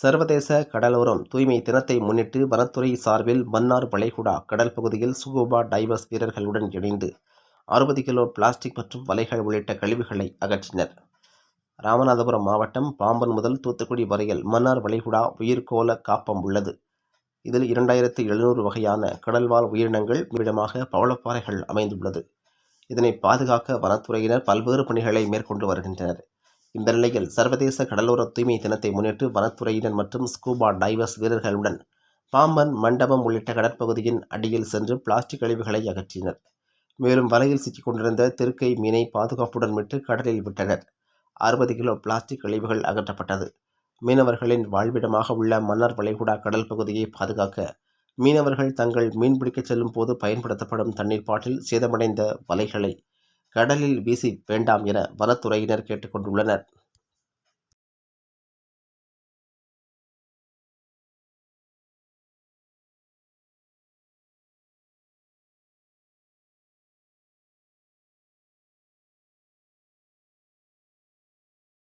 சர்வதேச கடலோரம் தூய்மை தினத்தை முன்னிட்டு வனத்துறை சார்பில் மன்னார் வளைகுடா கடல் பகுதியில் சுகோபா டைவர்ஸ் வீரர்களுடன் இணைந்து அறுபது கிலோ பிளாஸ்டிக் மற்றும் வலைகள் உள்ளிட்ட கழிவுகளை அகற்றினர். ராமநாதபுரம் மாவட்டம் பாம்பன் முதல் தூத்துக்குடி வரையில் மன்னார் வளைகுடா உயிர்கோள காப்பம் உள்ளது. இதில் இரண்டாயிரத்து எழுநூறு வகையான கடல்வாழ் உயிரினங்கள் மீடமாக பவளப்பாறைகள் அமைந்துள்ளது. இதனை பாதுகாக்க வனத்துறையினர் பல்வேறு பணிகளை மேற்கொண்டு வருகின்றனர். இந்த நிலையில் சர்வதேச கடலோர தூய்மை தினத்தை முன்னிட்டு வனத்துறையினர் மற்றும் ஸ்கூபா டைவர்ஸ் வீரர்களுடன் பாம்பன் மண்டபம் உள்ளிட்ட கடற்பகுதியின் அடியில் சென்று பிளாஸ்டிக் கழிவுகளை அகற்றினர். மேலும் வலையில் சிக்கிக் கொண்டிருந்த மீனை பாதுகாப்புடன் விட்டு கடலில் விட்டனர். அறுபது கிலோ பிளாஸ்டிக் கழிவுகள் அகற்றப்பட்டது. மீனவர்களின் வாழ்விடமாக உள்ள மன்னார் வளைகுடா கடல் பகுதியை பாதுகாக்க மீனவர்கள் தங்கள் மீன்பிடிக்கச் செல்லும் போது பயன்படுத்தப்படும் தண்ணீர் பாட்டில் சேதமடைந்த வலைகளை கடலில் வீசி வேண்டாம் என வனத்துறையினர் கேட்டுக்கொண்டுள்ளனர்.